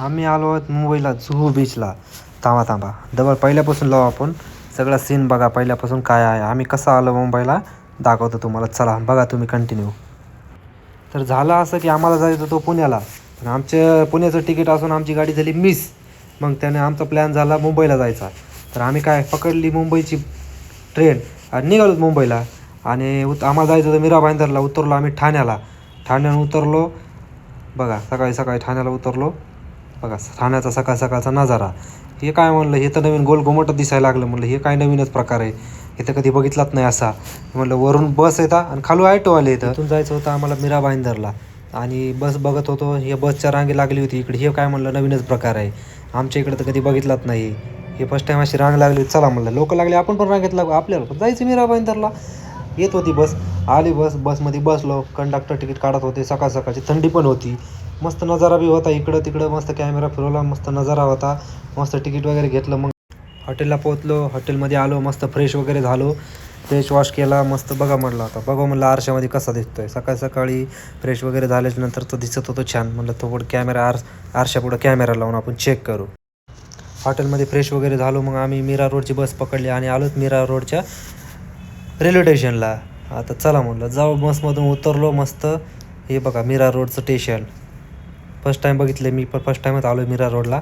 आम्ही आलो आहोत मुंबईला जुहू बीचला थांबा थांबा. डबल पहिल्यापासून लावू आपण. सगळा सीन बघा. पहिल्यापासून काय आहे. आम्ही कसं आलो मुंबईला दाखवतो तुम्हाला. चला बघा तुम्ही कंटिन्यू तर झालं असं की आम्हाला जायचं होतं पुण्याला. पण आमच्या पुण्याचं तिकीट असून आमची गाडी झाली मिस मग त्याने आमचा प्लॅन झाला मुंबईला जायचा. तर आम्ही काय पकडली मुंबईची ट्रेन आणि निघालो मुंबईला. आणि उत आम्हाला जायचं होतं मीरा भाईंदरला. उतरलो आम्ही ठाण्याला. ठाण्याहून उतरलो. बघा सकाळी सकाळी ठाण्याला उतरलो. बघा ठाण्याचा सकाळ सकाळचा नजारा. हे काय म्हणलं? हे तर नवीन गोल घुमटच दिसायला लागलं. म्हणलं हे काय नवीनच प्रकार आहे? हे तर कधी बघितलाच नाही असा. म्हणलं वरून बस येतात आणि खालू ॲटो आले इथं. इथून जायचं होतं आम्हाला मीरा भाईंदरला आणि बस बघत होतो हे बसच्या रांगी लागली होती. इकडे हे काय म्हणलं? नवीनच प्रकार आहे. आमच्या इकडे तर कधी बघितलाच नाही. हे फर्स्ट टाईम अशी रांग लागली होती. चला म्हणलं लोक लागले आपण पण रांगेत लागू. आपल्याला पण जायचं मीरा भाईंदरला येत होती बस. आली बस. बसमध्ये बसलो. कंडक्टर तिकीट काढत होते. सकाळ सकाळची थंडी पण होती. मस्त नजारा बी होता. इकडं तिकडं मस्त कॅमेरा फिरवला मस्त नजारा होता. मस्त तिकीट वगैरे घेतलं मग. हॉटेलला पोहोचलो. हॉटेलमध्ये आलो मस्त फ्रेश वगैरे झालो. फ्रेश वॉश केला मस्त बघा म्हटलं आता. बघा म्हणलं आरशामध्ये कसा दिसतोय. सकाळी सकाळी फ्रेश वगैरे झाल्याच्यानंतर तो दिसत होतो छान. म्हणलं तो पुढं कॅमेरा आर आरशापुढं कॅमेरा लावून आपण चेक करू. हॉटेलमध्ये फ्रेश वगैरे झालो. मग आम्ही मीरा रोडची बस पकडली आणि आलोच मीरा रोडच्या रेल्वे स्टेशनला आता चला म्हटलं जाऊ बसमधून उतरलो मस्त. हे बघा मीरा रोडचं स्टेशन फर्स्ट टाईम बघितलं मी पण फर्स्ट टाईमच आलो मीरा रोडला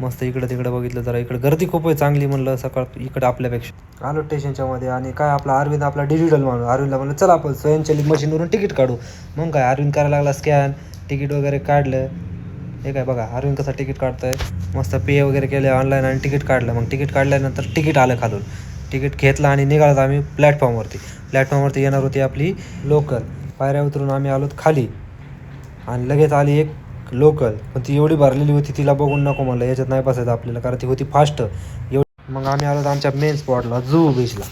मस्त इकडं तिकडं बघितलं जरा. इकडं गर्दी खूप आहे चांगली म्हणलं सकाळ इकडं आपल्यापेक्षा. आलो स्टेशनच्या मध्ये आणि काय आपला अरविंद आपला डिजिटल माणूस अरविंदला म्हणलं चला आपण स्वयंचलित मशीनवरून तिकीट काढू. मग काय अरविंद करायला लागला स्कॅन तिकीट वगैरे काढलं. हे काय बघा अरविंद कसं तिकीट काढतोय? मस्त पे वगैरे केलं ऑनलाईन आणि तिकीट काढलं. मग तिकीट काढल्यानंतर तिकीट आलं खालून. तिकीट घेतलं आणि निघालो आम्ही प्लॅटफॉर्मवरती प्लॅटफॉर्मवरती येणार होती आपली लोकल पायऱ्या उतरून आम्ही आलोत खाली. आणि लगेच आली एक लोकल पण ती एवढी भरलेली होती तिला बघून नको म्हणलं याच्यात नाही बसायचं आपल्याला कारण ती होती फास्ट एवढी मग आम्ही आलो आमच्या मेन स्पॉटला जुहू बीचला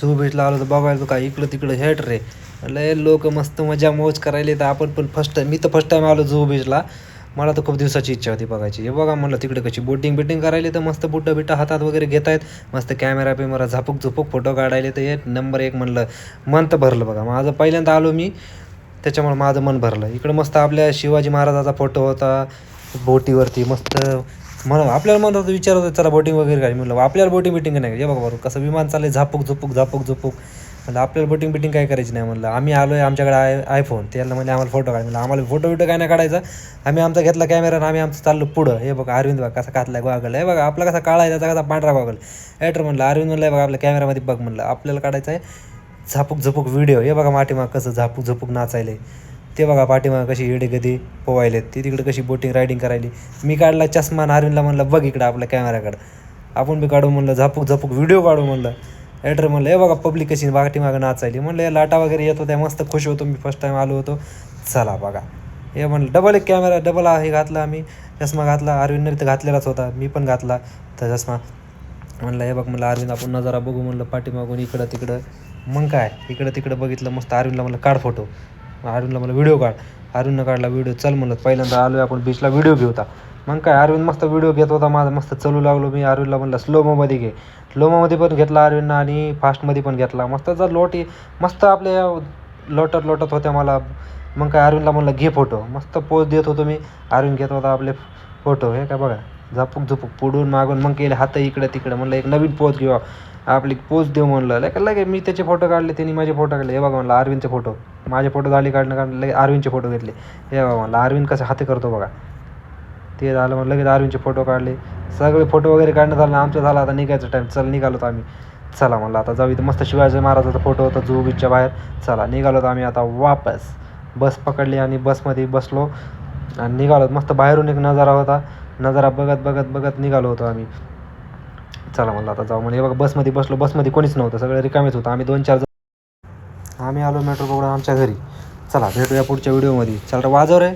जुहू बीचला आलो तर बघायचो काय इकडं तिकडं हेट रे. लय लोक मस्त मजा मौज करायला तर आपण पण फर्स्ट टाईम मी तर फर्स्ट टाईम आलो जुहू बीचला मला तर खूप दिवसाची इच्छा होती बघायची. हे बघा म्हणलं तिकडे कशी बोटिंग बिटिंग करायला तर मस्त बुट्टा बिट्टा हातात वगैरे घेत आहेत मस्त कॅमेरा बिमेरा झापूक झुपूक फोटो काढायले तर हे नंबर एक म्हणलं मन तर भरलं बघा. माझं पहिल्यांदा आलो मी त्याच्यामुळे माझं मन भरलं. इकडं मस्त आपल्या शिवाजी महाराजाचा फोटो होता बोटीवरती मस्त. म्हणून आपल्याला म्हणत होतं विचार होतं चला बोटिंग वगैरे काय? म्हणलं आपल्याला बोटिंग बिटिंग नाही हे बघा बरोबर कसं विमान चालले झापूक झुपूक झापूक झुपूक. म्हणलं आपल्याला बोटिंग बिटिंग काय करायची नाही? म्हणलं आम्ही आलो आहे आमच्याकडे आय आयफोन त्याला म्हणजे आम्हाला फोटो काढ म्हणलं आम्हाला फोटो बिटो काय नाही काढायचा. आम्ही आमचा घेतला कॅमेरा आणि आम्ही आमचं चाललो पुढं. हे बघा अरविंद बघा कसा कातला गॉगल हे बघा आपला कसा काळा आहे त्याचा कसा पांढरा गॉगल ॲटर म्हणलं अरविंद म्हणलं बघा आपल्या कॅमेरामध्ये बघ म्हणलं. आपल्याला काढायचं आहे झापूक झपूक व्हिडिओ हे बघा माटीमाग कसं झापूक झपूक नाचायले. ते बघा पाठीमाग कशी येडे गदी पोवायलेत. ती तिकडे कशी बोटिंग रायडिंग करायली. मी काढला चष्मा नारविनला म्हणलं बघ इकडं आपल्या कॅमेराकडं आपण बी काढू म्हणलं झापूक झपूक व्हिडिओ काढू म्हणलं. ॲड्र म्हणलं हे बघा पब्लिक कशी पाठीमागं नाचायली. म्हणलं या लाटा वगैरे येत होत्या मस्त खुश होतो मी फर्स्ट टाईम आलो होतो. चला बघा. हे म्हणलं डबल एक कॅमेरा डबल हे घातला आम्ही. चष्मा घातला अरविंदने तर घातलेलाच होता मी पण घातला. तर चष्मा. म्हणलं हे बघ म्हणलं अरविंद आपण नजारा बघू म्हणलं पाठीमागून इकडं तिकडं. मग काय? इकडं तिकडं बघितलं मस्त अरुणला म्हणलं काढ फोटो अरविंदला म्हणलं व्हिडिओ काढ. अरुणनं काढला व्हिडिओ चल म्हणलं. पहिल्यांदा आलो आपण बीचला व्हिडिओ घेऊ होता मग काय अरविंद मस्त व्हिडिओ घेत होता माझा मस्त चलू लागलो मी. अरविंदला म्हणलं स्लोमोमध्ये घे. स्लोमोमध्ये पण घेतला अरविंदनं आणि फास्टमध्ये पण घेतला. मस्त जर लोटी मस्त आपल्या लोटत लोटत होत्या मला. मग काय अरविंदला म्हणलं घे फोटो मस्त पोज देत होतो मी. अरविंद घेत होता आपले फोटो हे काय बघा झापूक झपूक पुढून मागून मग केले हात इकडे तिकडे. म्हणलं एक नवीन पोज घेऊ. आपली पोज देऊ म्हणलं. लगे लगे मी त्याचे फोटो काढले त्यांनी माझे फोटो काढले. हे बघा म्हणलं अरविंदचे फोटो माझे फोटो झाले काढणं काढलं लगे अरविंदचे फोटो घेतले. हे बघा म्हणलं अरविंद कसं हाते करतो बघा. ते झालं मग लगेच अरविंदचे फोटो काढले. सगळे फोटो वगैरे काढणं झालं आमचं झालं आता निघायचं टाईम चल निघालो तर आम्ही. चला म्हणलं आता जाऊ इथं. मस्त शिवाजी महाराजाचा फोटो होता जुहू बीचच्या बाहेर. चला निघालो तर आम्ही आता वापस. बस पकडली आणि बसमध्ये बसलो. आणि निघालो मस्त बाहेरून एक नजारा होता. नजारा बघत बघत बघत निघालो होतो आम्ही. चला म्हणलं आता जाऊ. म्हणजे बघा बसमध्ये बसलो. बसमध्ये कोणीच नव्हतं. सगळं रिकामेच होतं. आम्ही दोन चार जण. आम्ही आलो मेट्रो पकडून आमच्या घरी. चला भेटूया पुढच्या व्हिडिओमध्ये. चल वाजव रे.